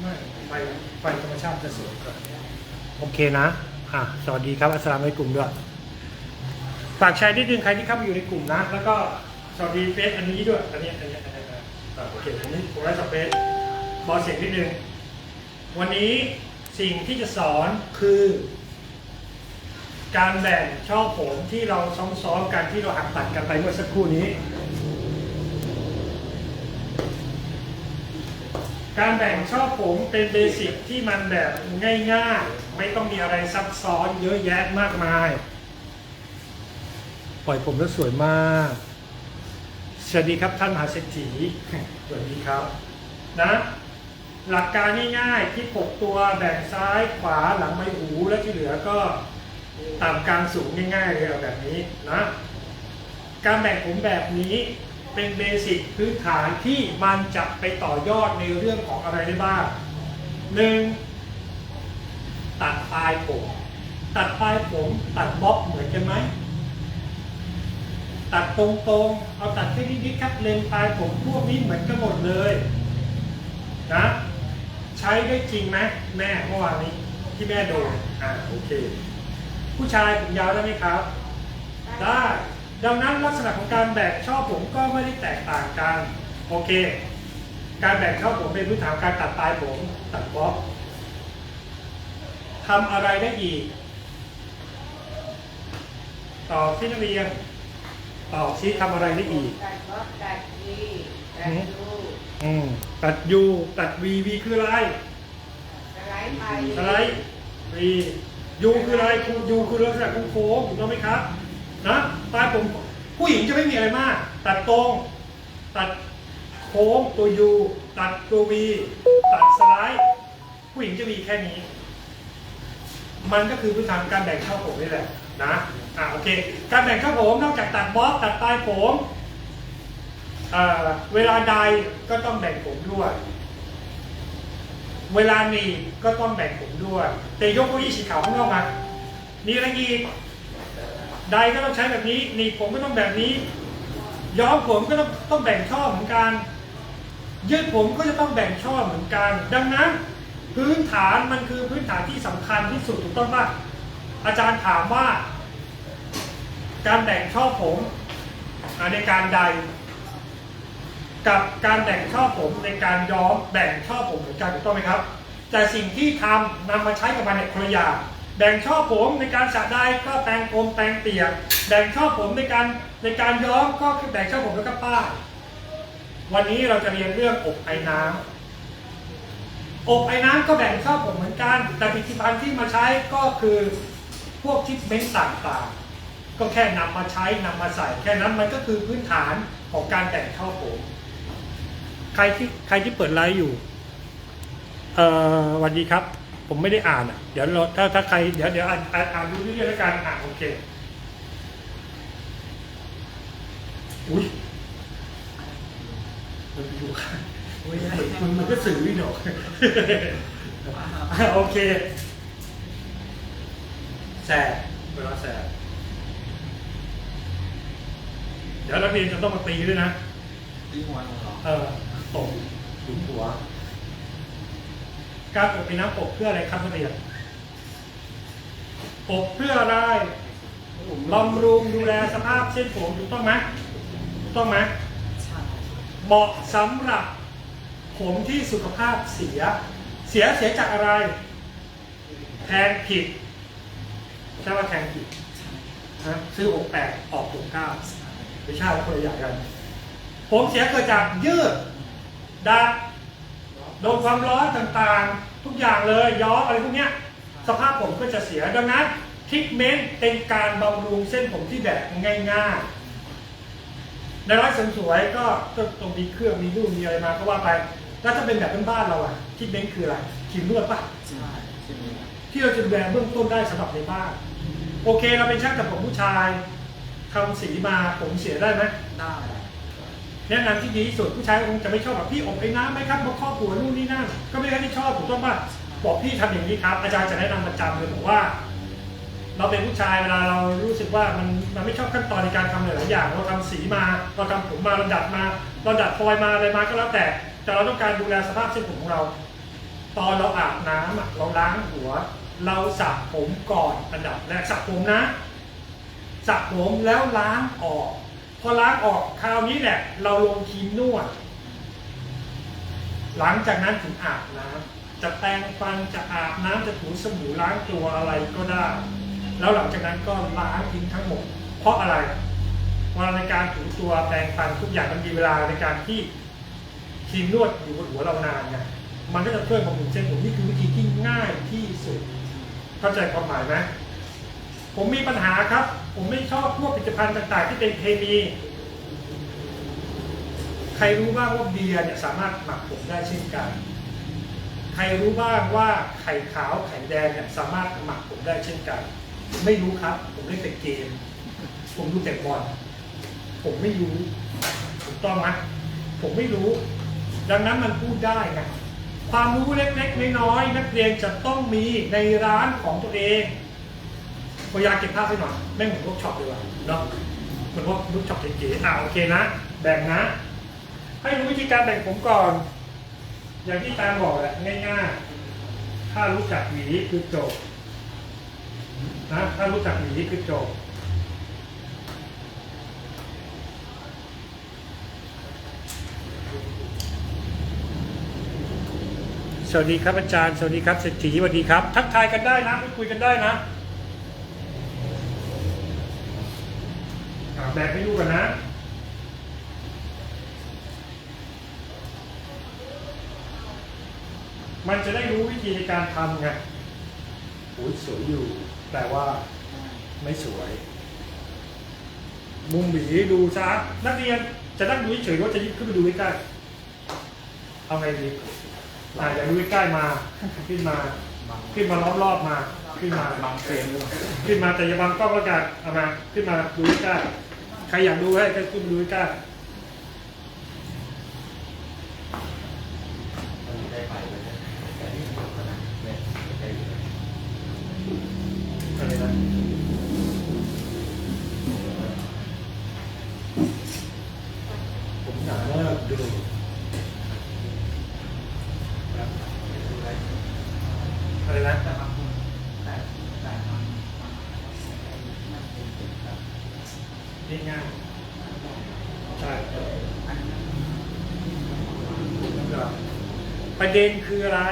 ไม่ไฟไฟธรรมชาติจะสวยกว่าโอเคนะ อะ สวัสดีครับอัสสลามในกลุ่มด้วยฝากแชร์นิดนึงใครที่เข้ามาอยู่ในกลุ่มนะ แล้วก็สวัสดีเฟซอันนี้ด้วย อันนี้ อันนี้ อันนี้อ่าโอเคผมนี่ผมได้สับเฟซบอเสียงนิดนึง วันนี้สิ่งที่จะสอนคือ การแบ่งช่อผมที่เราซ้อมๆกันที่เราหักตัดกันไปเมื่อสักครู่นี้ การแบ่งช่อผมเป็นเบสิกที่มันแบบง่ายๆ ไม่ต้องมีอะไรซับซ้อนเยอะแยะมากมาย ปล่อยผมแล้วสวยมาก สวัสดีครับท่านมหาเศรษฐีสวัสดีครับนะหลักการง่ายๆที่ปกตัวแบ่งซ้ายขวาหลังใบหูและที่เหลือก็ตามกลางสูงง่ายๆเลยเอาแบบนี้นะ การแบ่งผมแบบนี้ เป็นเบสิกพื้นฐานที่มันจะไปต่อยอดในเรื่องของอะไรได้บ้างหนึ่งตัดปลายผม ตัดปลายผมตัดบ๊อบเหมือนกันไหมตัดตรงๆ เอาตัดแค่นิดๆครับเลนปลายผมพวกนี้เหมือนกันหมดเลยนะใช้ได้จริงไหมแม่เมื่อวานนี้ที่แม่โดนอ่าโอเค ผู้ชายผมยาวได้ไหมครับ ได้ ดังนั้นลักษณะของการแบ่งช่อผมก็ไม่ได้แตกต่างกันโอเค การแบ่งช่อผมเป็นพื้นฐานการตัดปลายผมตัดบ๊อบทำอะไรได้อีก ต่อที่นักเรียนตอบซิทำอะไรได้อีกตัดบล็อกตัดวีตัดยูอืมตัดยูตัดวีวีคืออะไรสไลด์ไปสไลด์วียูคืออะไรคูยูคือลักษณะโค้งๆถูกต้องไหมครับ นะปลายผมผู้หญิงจะไม่มีอะไรมาก ตัดตรง ตัดโค้งตัวยูตัดตัววีตัดสไลด์ ผู้หญิงจะมีแค่นี้ มันก็คือพื้นฐานการแบ่งช่อผมนี่แหละนะอ่าโอเค การแบ่งช่อผมนอกจากตัดบ๊อบตัดปลายผมเวลาใดก็ต้องแบ่งผมด้วย เวลาหนีก็ต้องแบ่งผมด้วย แต่ยกเก้าอี้สีขาวข้างนอกมานี่อะไรอีก ใดก็ต้องใช้แบบนี้หนีบผมก็ต้องแบบนี้ ย้อมผมก็ต้องต้องแบ่งช่อเหมือนกันยืดผมก็จะต้องแบ่งช่อเหมือนกัน ดังนั้น พื้นฐานมันคือพื้นฐานที่สำคัญที่สุดถูกต้องปะอาจารย์ถามว่า การแบ่งช่อผมในการใด กับการแบ่งช่อผมในการย้อมแบ่งช่อผมเหมือนกันถูกต้องไหมครับ แต่สิ่งที่ทำนำมาใช้กับมันเนี่ยคนละอย่าง แบ่งช่อผมในการสระได้ก็แปรงกลมแปรงเปียก แบ่งช่อผมในการในการย้อมก็คือแบ่งช่อผมแล้วก็ป้ายวันนี้เราจะเรียนเรื่องอบไอ้น้ำอบไอ้น้ำก็แบ่งช่อผมเหมือนกัน แต่ผลิตภัณฑ์ที่มาใช้ก็คือพวกทิปเมนต์ต่างๆ ก็แค่นำมาใช้นำมาใส่ แค่นั้นมันก็คือพื้นฐานของการแต่งช่อผม ใครที่ใครที่เปิดไลฟ์อยู่ เอ่อวัสดีครับ ผมไม่ได้อ่านอะ เดี๋ยวเราถ้าถ้าใครเดี๋ยวเดี๋ยวอ่านอ่านอ่านดูเรื่อยๆแล้วกันอ่านโอเค อุ้ยมันไปอยู่ข้างไม่ได้มันมันก็สื่อวิ่งออกโอเคแสบเวลาแสบเดี๋ยวนักเรียนจะต้องมาตีด้วยนะตีหัวหนูเหรอเออตกถึงหัว การอบเป็นน้ำอบเพื่ออะไรครับนักเรียนอบเพื่ออะไรบำรุงดูแลสภาพเส้นผมถูกต้องไหมถูกต้องไหมใช่เหมาะสำหรับผมที่สุขภาพเสีย เสียเสียจากอะไร แทงผิดใช่ว่าแทงผิดนะซื้ออกแปดออกอกเก้าไม่ใช่คนละอย่างกัน ผมเสียเกิดจากยืดดัดโดนความร้อนต่างๆ ทุกอย่างเลยย้อมอะไรพวกเนี้ยสภาพผมก็จะเสียดังนั้นทรีทเมนต์เป็นการบำรุงเส้นผมที่แบบง่ายๆ ในร้านเสริมสวยก็ก็ต้องมีเครื่องมีรูปมีอะไรมาก็ว่าไป แล้วถ้าเป็นแบบบ้านๆเราอะทรีทเมนต์คืออะไรครีมนวดปะใช่ใช่ไหมครับที่เราจะดูแลเบื้องต้นได้สำหรับในบ้านโอเคเราเป็นช่างตัดผมผู้ชายทำสีมาผมเสียได้ไหมได้ แนะนำที่ดีที่สุดผู้ชายคงจะไม่ชอบแบบพี่อบไอ้น้ำไหมครับมาครอบหัวนู่นนี่นั่นก็ไม่ได้ชอบถูกต้องป่ะบอกพี่ทำอย่างนี้ครับ อาจารย์จะแนะนำประจำเลยบอกว่า เราเป็นผู้ชายเวลาเรารู้สึกว่ามันมันไม่ชอบขั้นตอนในการทำหลายๆอย่าง เราทำสีมาเราทำผมมาเราดัดมาเราดัดพลอยมาอะไรมาก็แล้วแต่ แต่เราต้องการดูแลสภาพเส้นผมของเรา ตอนเราอาบน้ำเราล้างหัว เราสระผมก่อนอันดับแรกสระผมนะสระผมแล้วล้างออก พอล้างออกคราวนี้แหละ เราลงครีมนวด หลังจากนั้นถึงอาบน้ำจะแปรงฟันจะอาบน้ำจะถูสบู่ล้างตัวอะไรก็ได้ แล้วหลังจากนั้นก็ล้างทิ้งทั้งหมด เพราะอะไรเวลาในการถูตัวแปรงฟันทุกอย่างมันมีเวลาในการที่ครีมนวดอยู่บนหัวเรานานไงมันก็จะช่วยบำรุงเส้นผมนี่คือวิธีที่ง่ายที่สุด เข้าใจความหมายไหม ผมมีปัญหาครับ ผมไม่ชอบพวกผลิตภัณฑ์ต่าง ๆ ที่เป็นเคมี ใครรู้บ้างว่าเบียร์เนี่ยสามารถหมักผมได้เช่นกัน ใครรู้บ้างว่าไข่ขาวไข่แดงเนี่ยสามารถหมักผมได้เช่นกัน ไม่รู้ครับ ผมเล่นแต่เกม ผมดูแต่บอลผมไม่รู้ถูกต้องไหมผมไม่รู้ ดังนั้นมันพูดได้ไงความรู้เล็กๆน้อยๆนักเรียนจะต้องมีในร้านของตัวเอง พยายามเก็บภาพให้หน่อยแม่งเหมือนพวกช็อปเลยว่ะเนาะเหมือนพวกลูกช็อปเก๋ๆอ่าโอเคนะ แบ่งนะ ให้รู้วิธีการแบ่งผมก่อน อย่างที่ตามบอกแหละง่ายๆ ถ้ารู้จักหวีคือจบนะถ้ารู้จักหวีคือจบสวัสดีครับอาจารย์ สวัสดีครับเศรษฐีสวัสดีครับ ทักทายกันได้นะ คุยกันได้นะอ่า แบ่งให้ดูกันนะมันจะได้รู้วิธีในการทำไงโอ้ยสวยอยู่ แต่ว่าไม่สวย มุมหวีดูซะนักเรียนจะนั่งดูเฉยๆหรือว่าจะยิบขึ้นไปดูใกล้ๆเอาไงดีอ่าอย่าดูใกล้ๆมา ขึ้นมา ขึ้นมารอบๆมา ขึ้นมาบางเฟรมด้วยขึ้นมาแต่อย่าบังกล้องแล้วกันเอามา ขึ้นมาดูใกล้ๆ ใครอยากดูให้ก็ขึ้นมาดูใกล้ได้ไปเลยกันก็นะเนี่ยได้อยู่ๆอะไรนะผมอยากเลิกดูอะไรนะ แต่บางคนแต่แต่บาง นี่ง่ายใช่ ประเด็นคืออะไร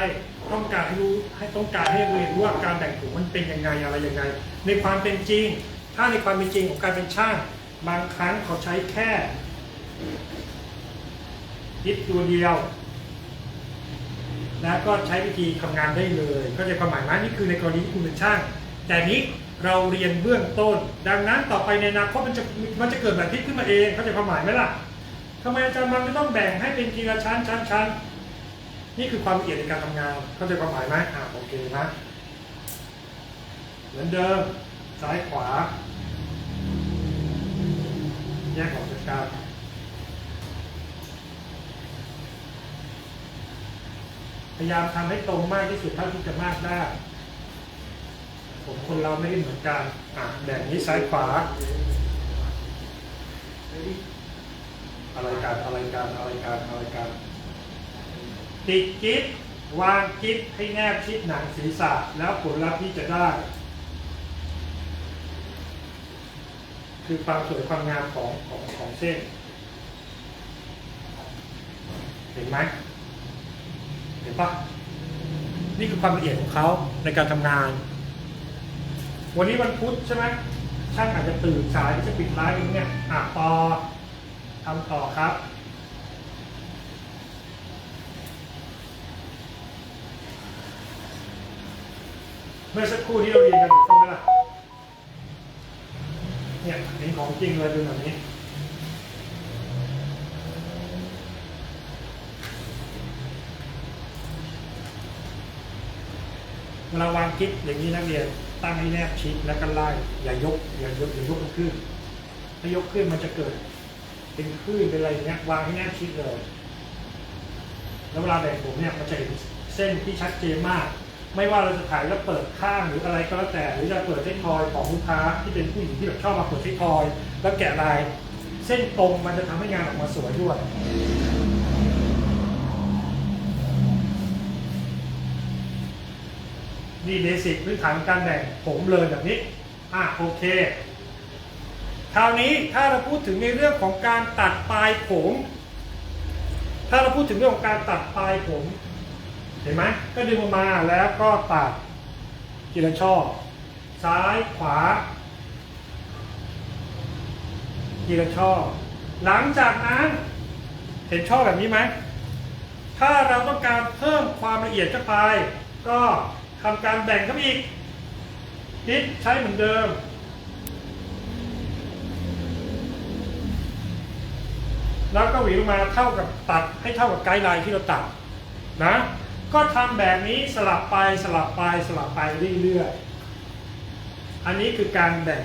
ต้องการให้รู้ให้ต้องการให้เรียนรู้ว่าการแบ่งถุงมันเป็นยังไงอะไรยังไง ในความเป็นจริง ถ้าในความเป็นจริงของการเป็นช่าง บางครั้งเขาใช้แค่ยิดตัวเดียว แล้วก็ใช้วิธีทำงานได้เลยก็จะความหมายไหมนี่คือในกรณีที่คุณเป็นช่าง แต่นี้เราเรียนเบื้องต้น ดังนั้นต่อไปในอนาคตมันจะมันจะเกิดแบบนี้ขึ้นมาเองเข้าใจความหมายไหมล่ะทำไมอาจารย์มันจะต้องแบ่งให้เป็นทีละชั้นชั้นชั้น นี่คือความละเอียดในการทำงานเข้าใจความหมายไหมอ่าโอเคนะ เหมือนเดิม ซ้ายขวา แยกออกจากกันพยายามทำให้ตรงมากที่สุดเท่าที่จะมากได้ ผมคนเราไม่ได้เหมือนกัน อะแบบนี้ซ้ายขวา อะไรกันอะไรกันอะไรกันอะไรกัน ติดกิ๊บวางกิ๊บให้แนบชิดหนังศีรษะแล้วผลลัพธ์ที่จะได้ คือความสวยความงามของของของเส้น เห็นไหมเห็นปะนี่คือความละเอียดของเขาในการทำงาน วันนี้วันพุธใช่ไหมช่างอาจจะตื่นสายที่จะปิดร้านอย่างเงี้ยอะต่อทำต่อครับ เมื่อสักครู่ที่เราเรียนกันถูกต้องไหมล่ะ เนี่ยเห็นของจริงเลยเป็นแบบนี้ เวลาวางกิ๊บอย่างนี้นักเรียน ตั้งให้แนบชิดแล้วก็ไล่อย่ายก อย่ายกอย่ายกมันขึ้น ถ้ายกขึ้นมันจะเกิด เป็นคลื่นเป็นอะไรอย่างเงี้ยวางให้แนบชิดเลย แล้วเวลาแบ่งผมเนี่ยมันจะเห็นเส้นที่ชัดเจนมาก ไม่ว่าเราจะขายแล้วเปิดข้างหรืออะไรก็แล้วแต่ หรือจะเปิดเส้นทอยของลูกค้าที่เป็นผู้หญิงที่แบบชอบมาเปิดเส้นทอย แล้วแกะลาย เส้นตรงมันจะทำให้งานออกมาสวยด้วยนี่เบสิกพื้นฐานการแบ่งผมเลยแบบนี้ อะโอเค คราวนี้ถ้าเราพูดถึงในเรื่องของการตัดปลายผม ถ้าเราพูดถึงเรื่องของการตัดปลายผม เห็นไหมก็ดึงออกมาแล้วก็ตัดทีละช่อ ซ้ายขวาทีละช่อ หลังจากนั้นเห็นช่อแบบนี้ไหม ถ้าเราต้องการเพิ่มความละเอียดเข้าไป ก็ทำการแบ่งเข้าอีกนิดใช้เหมือนเดิม แล้วก็หวีลงมาเท่ากับตัดให้เท่ากับไกด์ไลน์ที่เราตัดนะ ก็ทำแบบนี้สลับไปสลับไปสลับไปเรื่อยๆ อันนี้คือการแบ่ง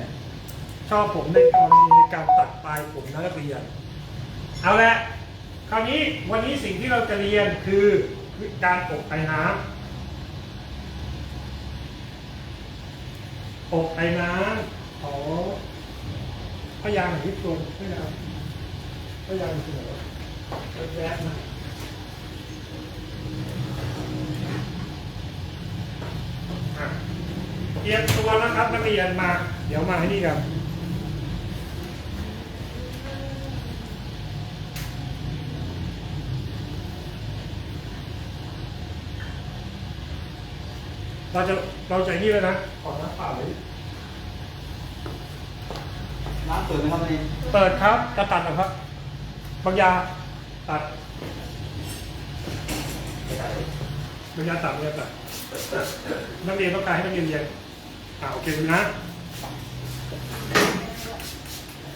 ชอบผมในกรณีในการตัดปลายผมนักเรียน เอาละคราวนี้วันนี้สิ่งที่เราจะเรียนคือการอบไอ้น้ำอบไอ้น้ำขอพยางค์ที่ตัวพยางค์พยางค์ที่ไหนวะแวบๆนะอะ เตรียมตัวนะครับนักเรียนมา เดี๋ยวมาให้นี่กันเราจะเราจะนี่เลยนะขอน้ำเปล่าเลยน้ำเปิดไหมครับวันนี้เปิดครับจะตัดนะครับ บางยาตัดบางยาตัดบางยาตัด นักเรียนต้องการให้นักเรียนเรียนอ่าโอเคดูนะ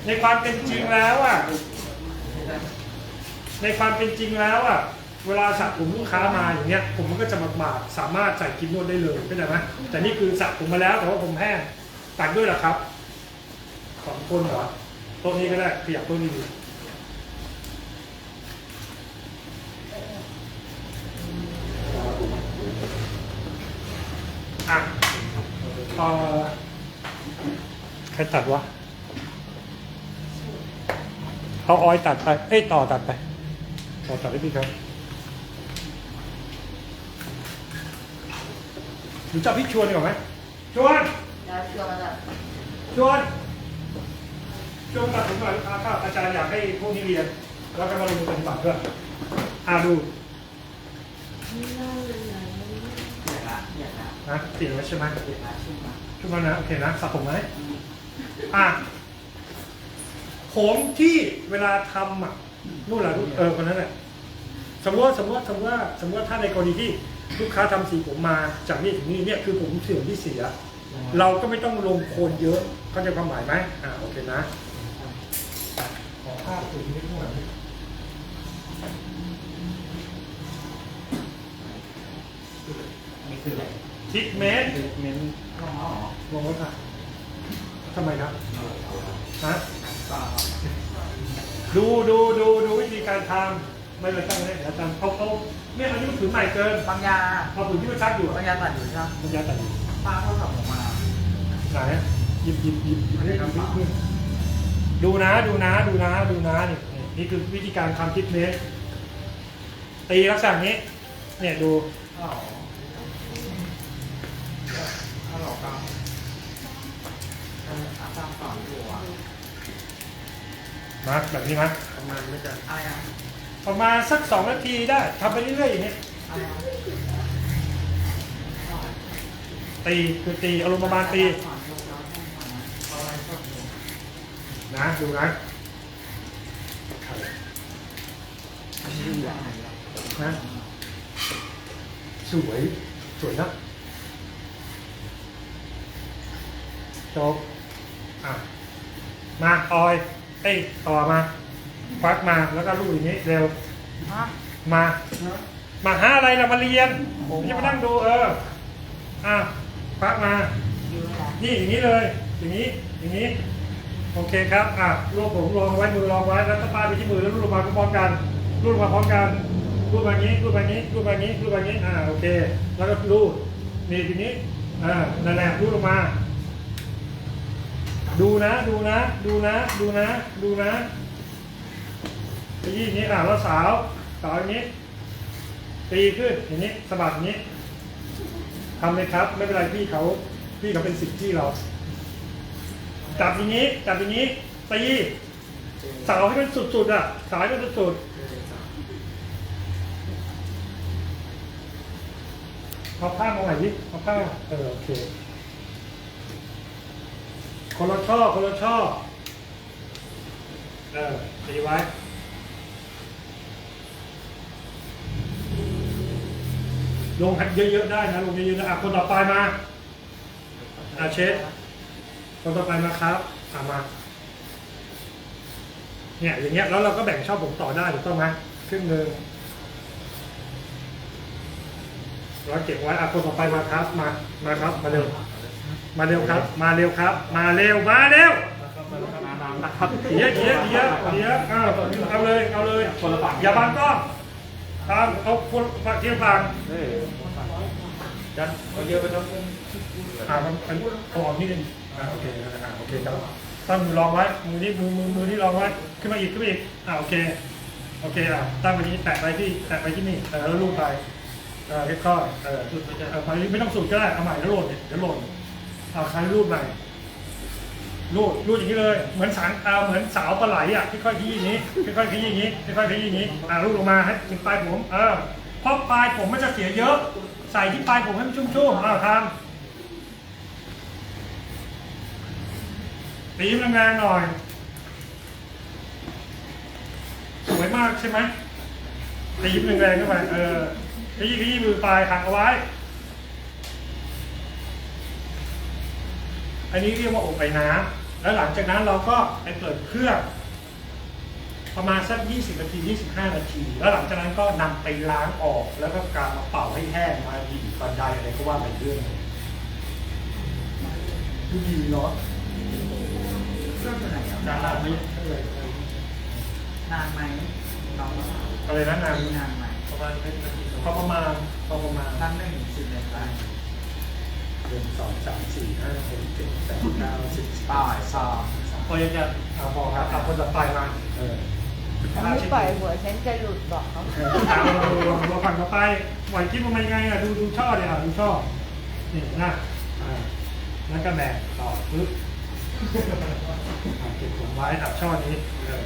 ในความเป็นจริงแล้วอะ ในความเป็นจริงแล้วอะ เวลาสระผมลูกค้ามาอย่างเงี้ย ผมมันก็จะบากๆสามารถใส่กินนวดได้เลยเข้าใจไหมแต่นี่คือสระผมมาแล้วแต่ว่าผมแห้งตัดด้วยเหรอครับสองคนเหรอโต๊ะนี้ก็ได้ขยับโต๊ะนี้ดู ใครตัดวะเอาออยตัดไป เอ้ยต่อตัดไป ต่อตัดให้พี่ครับหรือจะเอาพี่ชวนดีกว่าไหมชวนแล้วช่วงนั้นชวนชวนตัดผมหน่อยลูกค้าครับอาจารย์อยากให้พวกนี้เรียน แล้วก็มาลงมือปฏิบัติด้วยอ่าดู อยากละอยากละ นะเปลี่ยนแล้วใช่ไหมอยากละชุ่มมาช่วยมานะ โอเคนะสระผมไหมอะผมที่เวลาทำอะนู่นแหละเออคนนั้นแหละสมมติว่าสมมติว่าสมมติว่าสมมติว่าถ้าในกรณีที่ลูกค้าทำสีผมมาจากนี่ถึงนี่เนี่ยคือผมเสื่อมที่เสีย เราก็ไม่ต้องลงโคนเยอะเข้าใจความหมายไหมอ่าโอเคนะขอภาพตัวนี้ข้างหลังนี่คืออะไร ทิกเมตรคือเม้นอ๋อมองว่าค่ะทำไมครับฮะก็ดูดูดูดูวิธีการทำไม่เลยตั้งเลยเดี๋ยวทำเขาเขาเนี่ยอันนี้มันถือใหม่เกินบางยาเอาถือที่มันชักอยู่บางยาตัดอยู่ใช่ไหมมันยาตัดอยู่ป้าเขาขับออกมาไหนหยิบหยิบหยิบหยิบให้ดูนิดนึงดูนะดูนะดูนะดูนะนี่นี่นี่คือวิธีการทำทิกเมตรตีลักษณะนี้ เนี่ยดู อ๋อฮัลโหลครับอาตามสอนอยู่อะนะแบบนี้นะประมาณไม่จะอะไรอะประมาณสักสองนาทีได้ทำไปเรื่อยๆอย่างนี้อะไรอะตีคือตีอารมณ์ประมาณตีนะดูนะนะสวย สวยนะ จบอะมาออยเอ้ยต่อมาควักมาแล้วก็ลูกอย่างนี้เร็วฮะมา มาหาอะไรเรามาเรียนผมจะมานั่งดูเอออะพักมาอยู่ไหนนี่อย่างนี้เลย อย่างนี้อย่างนี้ โอเคครับอะรวบผมรองไว้มือรองไว้แล้วก็ป้ายไปที่มือแล้วรูดลงมาพร้อมกันรูดลงมาพร้อมกันรูดแบบนี้รูดแบบนี้รูดแบบนี้รูดแบบนี้อ่าโอเค แล้วก็รูดนี่ทีนี้อ่านั่นแหละรูดลงมา ดูนะ ดูนะ ดูนะ ดูนะ ดูนะตีอย่างนี้อ่าแล้วสาวสาวอย่างนี้ ตีขึ้นอย่างนี้สะบัดอย่างนี้ทำเลยครับ ไม่เป็นไรพี่เขาพี่เขาเป็นสิทธิ์ที่เรา จับอย่างนี้ จับอย่างนี้ตีสาวให้มันสุดๆอะสายมันสุดๆเอาผ้ามาหน่อยดิเอาผ้าเออโอเค คนละช่อคนละช่อเออตีไว้ ลงเยอะๆได้นะลงเยอะๆนะอะคนต่อไปมาอาเชฟคนต่อไปมาครับอะมา เนี่ยอย่างเงี้ยแล้วเราก็แบ่งช่องผมต่อได้ถูกต้องไหมครึ่งหนึ่งเราเก็บไว้อะคนต่อไปมาครับมามาครับมาเร็ว มาเร็วครับ มาเร็วครับ มาเร็ว มาเร็วนะครับเดี๋ยวเดี๋ยวเดี๋ยวเดี๋ยวอ้าวเอาเลย เอาเลย คนละฝั่งอย่าบังกล้องตามเอาคนฝั่งเทียบฝั่งเฮ้ยจันเอาเยอะไปทั้งอ่ามันมันเอาออกนิดนึงอ่าโอเคอ่าโอเคครับตั้งมือรองไว้ มือนี้มือมือมือที่รองไว้ ขึ้นมาอีก ขึ้นมาอีก อ่าโอเค โอเคอะตั้งไปนี้แตะไปที่ แตะไปที่นี่เออแล้วลูบไปเออค่อยๆเออสุดไปจะเออไปไม่ต้องสุดก็ได้ เอาใหม่แล้วโหลดเนี่ยเดี๋ยวโหลด เอาใครรูดใหม่รูดรูดอย่างนี้เลย เหมือนสารเอาเหมือนสาวปลาไหลอะค่อยๆขยี้อย่างนี้ค่อยๆขยี้อย่างนี้ค่อยๆขยี้อย่างนี้อ่ารูดลงมาให้ถึงปลายผมเออเพราะปลายผมมันจะเสียเยอะ ใส่ที่ปลายผมให้มันชุ่มๆอ้าทำตีมันแรงๆหน่อย สวยมากใช่ไหมตีมันแรงๆเข้าไปเออขยี้ขยี้มือปลายหักเอาไว้ อันนี้เรียกว่าอบไอ้น้ำแล้วหลังจากนั้นเราก็ไปเปิดเครื่องประมาณสัก 20 นาที 25 นาที แล้วหลังจากนั้นก็นำไปล้างออก แล้วก็การมาเป่าให้แห้ง มาดีบันไดอะไรก็ว่าไปเรื่องหนึ่งดูดีเนาะเครื่องอยู่ไหนอะนานนี้นานไหมน้องอะไรนะนานตีนานไหมประมาณเป็นนาทีสองพอประมาณพอประมาณนับหนึ่งถึงสิบเลยไป หนึ่งสองสามสี่ห้าหกเจ็ดแปดเก้าสิบสิบต่อยสองพอยังจะเอาพอครับเอาคนต่อไปมาเออไม่ปล่อยหัวฉันจะหลุดบอกเขาเอาเราเราฝั่งต่อไปไหวคิดว่ามันยังไงอะดูดูช่อเลยอะดูช่อนี่นะอ่าแล้วก็แบ่งต่อปึ๊บอะเก็บผมไว้ตัดช่อนี้เออ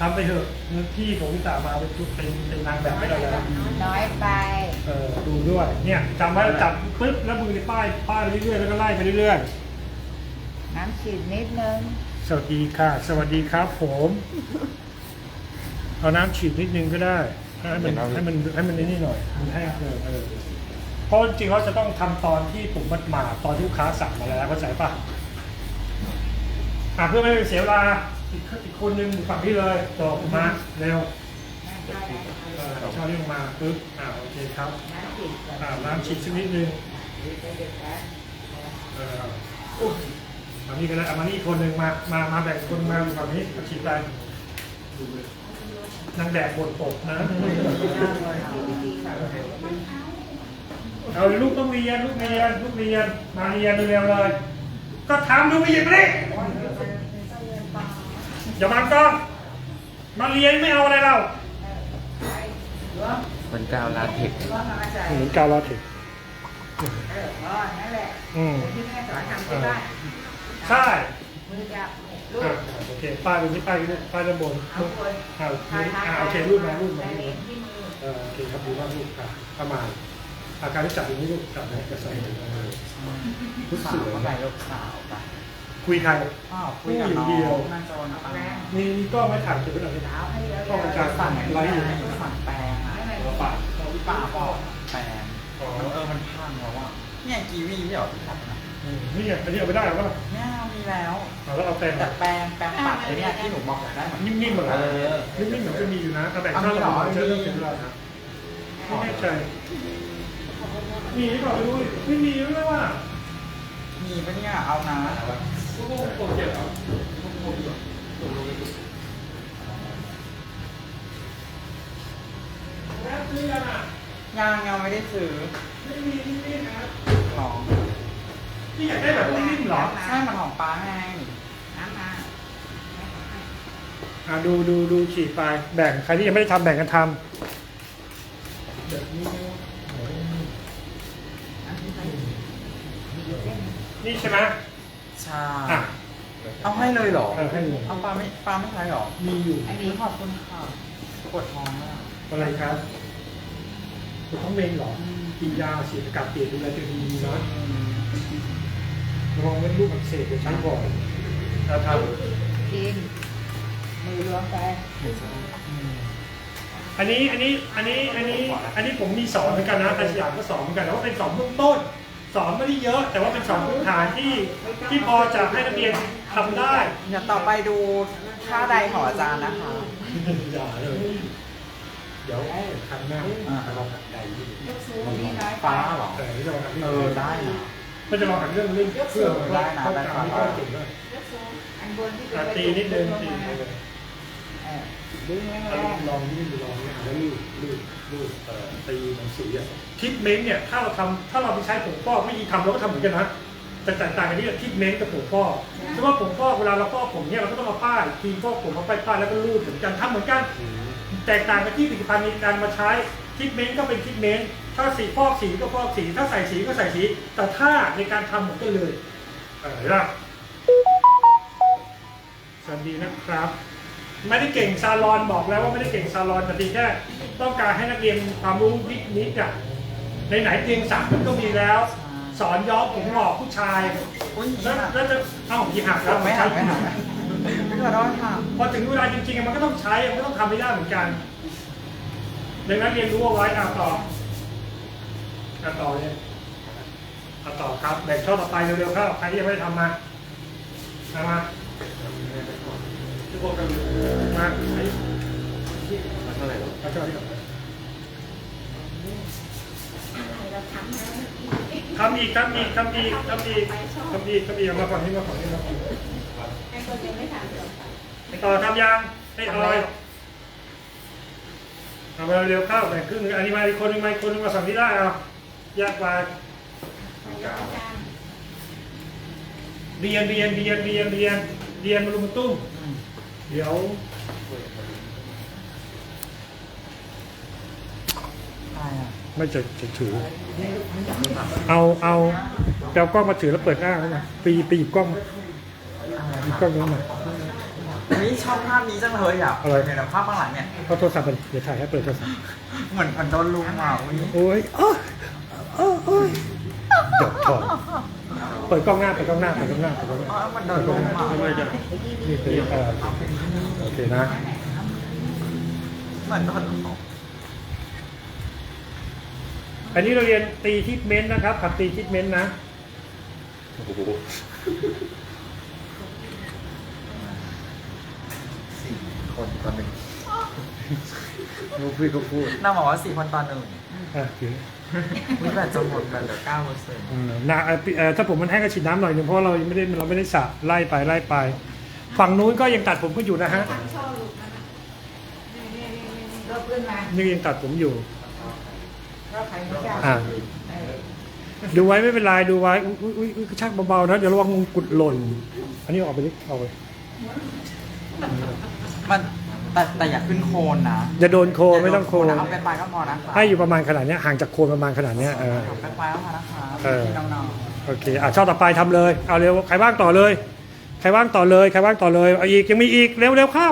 ทำไปเถอะเนื้อที่ผมวิสามาเป็นชุดเป็นเป็นนางแบบให้เราแล้วน้อยไป เออดูด้วย เนี่ยจำไว้จับปึ๊บแล้วมือในป้ายป้ายไปเรื่อยๆแล้วก็ไล่ไปเรื่อยน้ำฉีดนิดนึงๆสวัสดีค่ะ สวัสดีครับ ผมเอาน้ำฉีดนิดนึงก็ได้ให้มันให้มันให้มันนี่หน่อยมันให้เออเออเพราะจริงๆเราจะต้องทำตอนที่ผมมัดหมาตอนที่ลูกค้าสั่งมาแล้วเข้าใจป่ะอะเพื่อไม่ให้เสียเวลา อีกอีกคนนึงอยู่ฝั่งนี้เลยจบมาเร็วเออช่อนี้ลงมาปึ๊บอ่าโอเคครับน้ำฉีดก่อนอ่าน้ำฉีดสักนิดนึงเอออุ๊ยเอานี่ก็ได้เอามานี่อีกคนหนึ่งมามามาแบ่งคนมาอยู่ฝั่งนี้มาฉีดไปนางแดดบนตกนะ เอาลูกต้องเรียนลูกเรียนลูกเรียนมาเรียนเร็วๆเลย ก็ทำดูกไปหยิบไปดิ อย่ามาก้อนมาเรียนไม่เอาอะไรเรามันกาวลาเทคว่ามาใส่เหมือนกาวลาถึกเอออ๋อนั่นแหละอืมที่แม่สอนทำที่บ้านใช่มือจับลูอะกโอเคป้ายตรงนี้ป้ายตรงนี้ป้ายด้านบนเอาคนอ่าทาทาอ่าโอเครูปมารูปมาใส่รูปเอมางที่มือเออโอเคครับดูว่าลูกค่ะประมาณอาการที่จับอย่างนี้ลูกจับในกระสอบรู้ขาสึวกก็ว่าไปลูกขาวไป คุยใครอ้าวคุยกับน้องเดียวน่าจะวันอะไรมีมีกล้องไม่ถ่ายเก็บไว้หน่อยเท้าให้เยอะกล้องกระจายสั่งไลฟ์อยู่สั่งแปลงอะเราปาดพี่ป่าบอกแปลงอ๋อเออมันพังแล้วอะเนี่ยกีวีไม่เหรอพี่ทำนะอืมนี่ไงอันนี้เอาไปได้หรอวะเนี่ยมีแล้วเอาแล้วเอาแต่งแต่แปลงแปลงปัดไอ้เนี่ยที่หนูบอกอยากได้เหมือนนิ่มๆเหมือนเออนิ่มๆเหมือนจะมีอยู่นะเอาแต่งเอาข้างมีเหรอเราจะเริ่มเห็นเรานะไม่แน่ใจมีหรือเปล่าไม่รู้ไม่มีไม่รู้ว่ามีปะเนี่ยเอานะ โอ้โหโอเคเหรอแล้วซื้อยังอะยังยังไม่ได้ซื้อไม่มีนิ่มๆนะหรอพี่อยากได้แบบนิ่มๆเหรอใช่มันของป้าไงน้ำมาอ่าดูดูดูฉีดไปแบ่งใครที่ยังไม่ได้ทำแบ่งกันทำแบบนี้นะนี่ใช่ไหม ใช่อะเอาให้เลยเหรอ เออให้เลยเอาปลาไม่ปลาไม่ใช้เหรอมีอยู่อันนี้ขอบคุณค่ะปวดท้องมากอะไรครับคุณต้องเมนเหรอกินยาฉีดอากาศเปลี่ยนดูแลตัวเองดีๆนะระวังเม็ดลูกอักเสบจะใช้บ่อยถ้าทำกินมือล้วงไปอันนี้อันนี้อันนี้อันนี้ อันนี้ผมมีสอนเหมือนกันนะแต่สยามก็สอนเหมือนกันแต่ว่าเป็นสอนเบื้องต้น สอนไม่ได้เยอะ แต่ว่าเป็นสอนพื้นฐานที่ที่พอจะให้นักเรียนทำได้เดี๋ยวต่อไปดูท่าใดของอาจารย์นะคะ อย่าเลยเดี๋ยวครั้งหน้าอ่าลองหัดใจยืดยกสูงนี่น้อยไปฟ้าเหรอเออจะลองหัดเออได้นะก็จะลองหัดเรื่องเรื่องเครื่องได้นะเข้าได้ตามครับที่ก็เก่งด้วยยกสูงอันบนที่เป็อะนตีนิดนึงตีเออดึงแรถ้างลองยืดลองเนี่ยแล้วลูดลูดลูดเอ่อตีหนังสืออะทิปเมนเนี่ยถ้าเราทำถ้าเราไปใช้ผงฟอกวิธีทำเราก็ทำเหมือนกันนะแต่แตกต่างกันที่ทิปเมนกับผงฟอกเพราะว่าผงฟอกเวลาเราฟอกผมเนี่ยเราก็ต้องมาป้ายครีมฟอกผมมาป้ายป้ายแล้วก็รูดเหมือนกันทำเหมือนกัน แตกต่างกันที่ผลิตภัณฑ์ในการมาใช้ทิปเมนก็เป็นทิปเมนถ้าสีฟอกสีก็ฟอกสี ถ้าใส่สีก็ใส่สี แต่ถ้าในการทำเหมือนกันเลยเออละสวัสดีนะครับ ไม่ได้เก่งซาลอนบอกแล้วว่าไม่ได้เก่งซาลอนแต่เพียงแค่ต้องการให้นักเรียนมีความรู้นิดนิดๆอะในไหนๆเตียงสักมันก็มีแล้ว สอนย้อมผมหลอกผู้ชายอุ้ยแล้วแล้วจะเอ้ายีหักแล้วไม่หักไม่หักไม่ขอโทษค่ะพอถึงเวลาจริงๆอะมันก็ต้องใช้มันก็ต้องทำไม่ได้เหมือนกันดังนั้นเรียนรู้เอาไว้อะต่ออะต่อเลยอะต่อครับแบ่งช่อต่อไปเร็วๆเข้าใครที่ยังไม่ได้ทำมามามา ทุกกันมาไอ้เท่าไหร่หรอเอาช่อที่ก่อนเราทำนะทำอีกทำอีกทำอีกทำอีกทำอีกทำอีกมาฝั่งนี้มาฝั่งนี้มาฝั่งนี้ให้คนยังไม่ทำเดี๋ยวไปต่อทำยังให้ออยเอามาเร็วเข้าแบ่งครึ่งอันนี้มาอีกคนนึงมาอีกคนนึงมาฝั่งนี้ได้เอาแยกไปยกจานเรียนเรียนเรียนเรียนเรียนเรียนมารุมตุ้ม เดี๋ยวอะไรอะไม่จะจะถือ เอาเอาแปลกล้องมาถือแล้วเปิดหน้าเขาหน่อยปีปีหยิบกล้องมาหยิบกล้องนี้มานี่ชอบภาพนี้จังเลยอะอะไรเห็นแต่ภาพข้างหลังเนี่ยเอาโทรศัพท์ไปเดี๋ยวถ่ายให้เปิดโทรศัพท์เหมือนมันโดนลุมอะอุ้ยโอ้ยโอ้ยโอ้ยโอ้ยเดี๋ยวถอด เปิดกล้องหน้าเปิดกล้องหน้าเปิดกล้องหน้าเปิดกล้องหน้าอ๋อมันโดนลุมอะไม่จะนี่คือเอ่อโอเคนะเหมือนโดนลุมอันนี้เราเรียนตีทิทเมนต์นะครับขับตีทิทเมนต์นะโอ้โหสี่คนต่อหนึ่งลูกพี่ก็พูดน่าบอกว่าสี่คนต่อหนึ่งอะถือ วิแบตจะหมดแบบเหลือเก้าเปอร์เซ็นต์เออนะเอ่อเอ่อถ้าผมมันแห้งก็ฉีดน้ำหน่อยหนึงเพราะเรายังไม่ได้เราไม่ได้สระไล่ไปไล่ไป ฝั่งนู้นก็ยังตัดผมก็อยู่นะฮะทำช่อลูกนะนี่นี่นี่นี่ยกขึ้นมานี่ยังตัดผมอยู่เราใครไม่กล้าอ่า เออดูไว้ไม่เป็นไรดูไว้อุ้ยอุ้ยอุ้ยอุ้ยกระชักเบาๆนะเดี๋ยวระวังมงกุฎหล่น อันนี้ออกไปดิเอาไปมัน แต่แต่อย่าขึ้นโคนนะอย่าโดนโคนไม่ต้องโคนเอาเป็นปลายก็พอนะคะให้อยู่ประมาณขนาดเนี้ยห่างจากโคนประมาณขนาดเนี้ยเออ เอาเป็นปลายก็พอนะคะเออ พี่น้องโอเคอะช่อต่อไปทำเลยเอาเร็วใครว่างต่อเลยใครว่างต่อเลยใครว่างต่อเลยเอาอีกยังมีอีกเร็วเร็วเข้า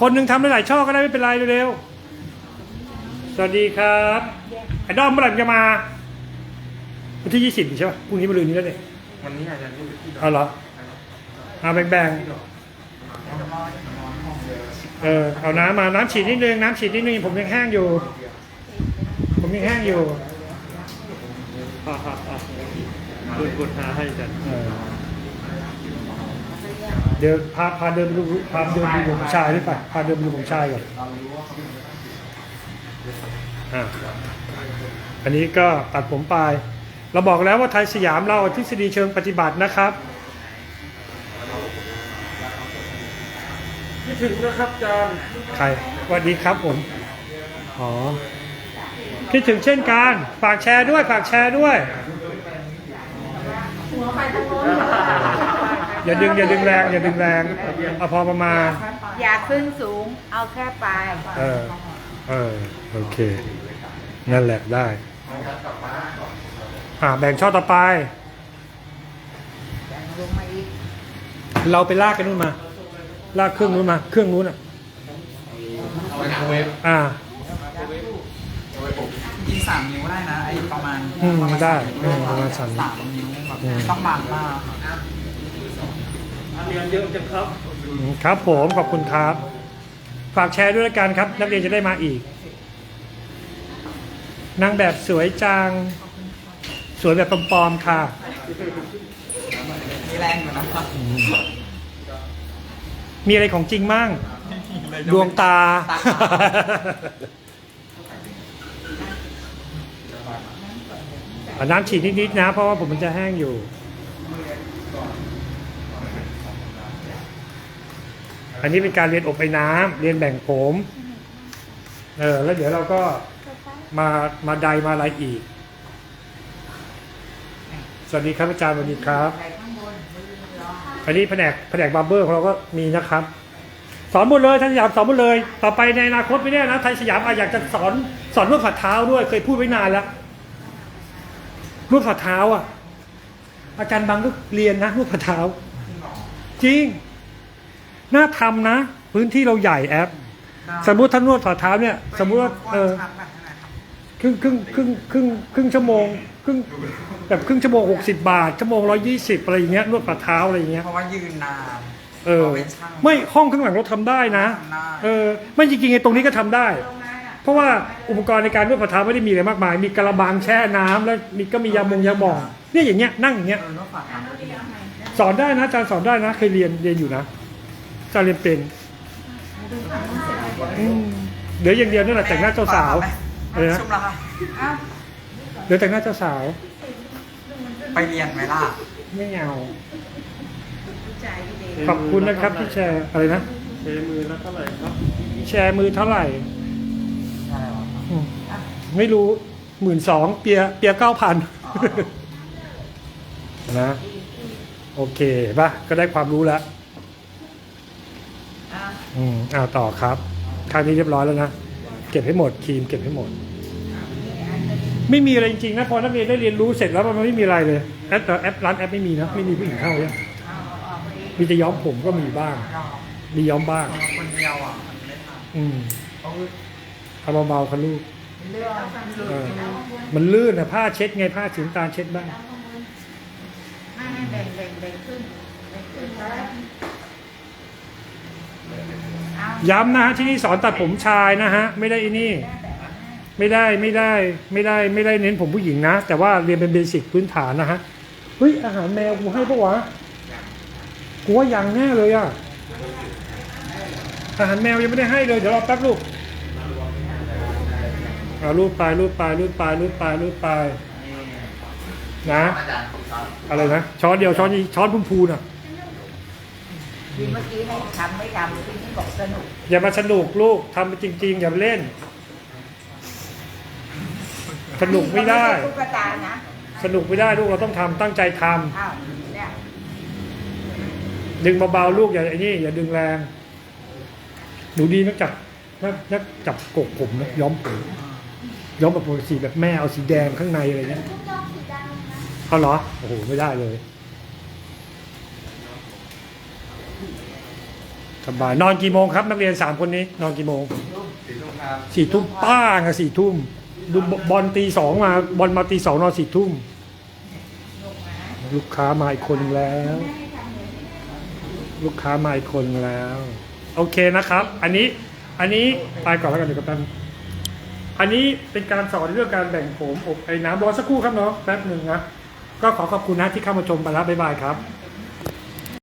คนหนึ่งทำได้หลายช่อก็ได้ไม่เป็นไรเร็วๆสวัสดีครับไอ้ด้อมเมื่อไหร่มันจะมาวันที่ยี่สิบใช่ป่ะพรุ่งนี้มาลืนนี้แล้วเนี่ยวันนี้อาจารย์ที่ที่เอาเหรอเอาแบ่งๆ เออเอาน้ำมา น้ำฉีดนิดนึง น้ำฉีดนิดนึง ผมยังแห้งอยู่ ผมยังแห้งอยู่อ่าอ่าอ่าคุณคุณหาให้อาจารย์เออเดี๋ยวพาพาเดินดูพาเดินดูผมชายด้วยป่ะพาเดินดูผมชายก่อนอะอันนี้ก็ตัดผมปลายเราบอกแล้วว่าไทยสยามเราทฤษฎีเชิงปฏิบัตินะครับ คิดถึงนะครับอาจารย์ใครสวัสดีครับผม อ๋อ คิดถึงเช่นกัน ฝากแชร์ด้วย ฝากแชร์ด้วย หัวไปทางโน้นอย่าดึง อย่าดึงแรง อย่าดึงแรง เอาพอประมาณ อย่าขึ้นสูง เอาแค่ปลายเออ เออ โอเค นั่นแหละได้ อ่า แบ่งช่อต่อไปเราไปลากกันนู่นมา ลากเครื่องนู้นมา เครื่องนู้นอะไมโครเวฟอ่า จริงๆสามนิ้วได้นะไอ้ประมาณอืมประมาณได้สามอืมประมาณสามนิ้วสามนิ้วแบบอืม ต้องบางมากครับเรียนเยอะจังครับครับผมขอบคุณครับ ฝากแชร์ด้วยละกันครับ นักเรียนจะได้มาอีก นางแบบสวยจัง สวยแบบปลอมๆค่ะ มีแรงอยู่นะครับ มีอะไรของจริงมั่งดวงตาตาขาวเอาน้ำฉีดนิดๆนะ เพราะว่าผมมันจะแห้งอยู่ อันนี้เป็นการเรียนอบไอ้น้ำเรียนแบ่งผม เออ แล้วเดี๋ยวเราก็มามาใดมาอะไรอีก สวัสดีครับอาจารย์สวัสดีครับ อันนี้แผนกแผนกบาร์เบอร์ของเราก็มีนะครับ สอนหมดเลยไทยสยามสอนหมดเลย ต่อไปในอนาคตไม่แน่นะไทยสยามอาจอยากจะสอนสอนนวดฝ่าเท้าด้วยเคยพูดไว้นานแล้วนวดฝ่าเท้าอะ อาจารย์บางก็เรียนนะนวดฝ่าเท้า จริง น่าทำนะ พื้นที่เราใหญ่แอปสมมติท่านนวดฝ่าเท้าเนี่ย สมมติว่าเออครึ่งครึ่งครึ่งครึ่งครึ่งชั่วโมง รึ่งแบบครึ่งชั่วโมงหกสิบาทชั่วโมงร้อยี่สิบอะไรอย่างเงี้ยนวดฝ่าเท้าอะไรอย่างเงี้ย เพราะว่ายืนนานเออเอาไว้ช่าง ไม่ห้องข้างหลังเราทำได้นะ ทำได้ เออ ไม่จริงๆไอ้ตรงนี้ก็ทำได้ เพราะว่าอุปกรณ์ในการนวดฝ่าเท้าไม่ได้มีอะไรมากมาย มีกระบังแช่น้ำแล้วมีก็มียามงยาหมองเนี่ยอย่างเงี้ยนั่งอย่างเงี้ย เออนวดฝ่าเท้าก็ดีสอนได้นะอาจารย์สอนได้นะเคยเรียนเรียนอยู่นะอาจารย์เรียนเป็นอืมเดี๋ยวอย่างเดียวนั่นแหละแต่งหน้าเจ้าสาว อะไรนะ ชุ่มแล้วค่ะ เดี๋ยวแต่งหน้าเจ้าสาว ไปเรียนไหมล่ะ ไม่เอาขอบคุณนะครับที่แชร์อะไรนะเทมือแล้วเท่าไหร่ครับ แชร์มือเท่าไหร่อะไรวะอืมไม่รู้หมื่นสองเปียเปียเก้าพันนะ โอเคป่ะก็ได้ความรู้แล้วอืมอ้าวต่อครับครั้งนี้เรียบร้อยแล้วนะ เก็บให้หมดครีมเก็บให้หมด ไม่มีอะไรจริงๆนะพอนักเรียนได้เรียนรู้เสร็จแล้วมันไม่มีอะไรเลยแอปแอปร้านแอปไม่มีนะไม่มีผู้หญิงเข้าเนี่ยมีแต่ย้อมผมก็มีบ้างยอมมีย้อมบ้างคนเดียวอะมันไม่ทำอืมเขาเอาเบาๆค่ะลูกเลือกเออมันลื่นนะผ้าเช็ดไงผ้าสีน้ำตาลเช็ดบ้างไม่ไม่แบ่งแบ่งแบ่งขึ้นแบ่งขึ้นแล้วเอาย้ำนะฮะที่นี่สอนตัดผมชายนะฮะ ไม่ได้อีนี่ ไม่ได้ไม่ได้ไม่ได้ไม่ได้เน้นผมผู้หญิงนะ แต่ว่าเรียนเป็นเบสิกพื้นฐานนะฮะเฮ้ยอาหารแมวกูให้ปะวะกูว่ายังแน่เลยอะอาหารแมวยังไม่ได้ให้เลยเดี๋ยวรอแป๊บลูกเอารูดไปรูดไปรูดไปรูดไปรูดไปนะ อะไรนะช้อนเดียวช้อนนี้ช้อนพุ่มพูนอะทีเมื่อกี้ให้ทำไม่ทำทีนี้บอกสนุกอย่ามาสนุกลูกทำไปจริง ๆ อย่ามาเล่น สนุกไม่ได้นี่ก็ใช่ตุ๊กตานะสนุกไม่ได้ลูกเราต้องทำตั้งใจทำอ้าวเนี่ยดึงเบาๆลูกอย่าไอ้นี่อย่าดึงแรง หนูดีนักจับนักนักจับกกผมนะย้อมผมย้อมแบบสีแบบแม่เอาสีแดงข้างในอะไรเงี้ยเอาเหรอโอ้โหไม่ได้เลยสบายนอนกี่โมงครับ นักเรียนสามคนนี้ นอนกี่โมงสีลูกครับสี่ทุ่มป้างอะสี่ทุ่ม ดูบอลตีสองมาบอลมาตีสองนอนสี่ทุ่มลูกค้ามาอีกคนแล้ว ลูกค้ามาอีกคนแล้ว โอเคนะครับ อันนี้อันนี้ไปก่อนแล้วกันเดี๋ยวกับตันอันนี้เป็นการสอนเรื่องการแบ่งผมอบไอ้น้ำรอสักครู่ครับเนาะแป๊บหนึ่งนะก็ขอขอบคุณนะที่เข้ามาชมไปแล้วบ๊ายบายครับ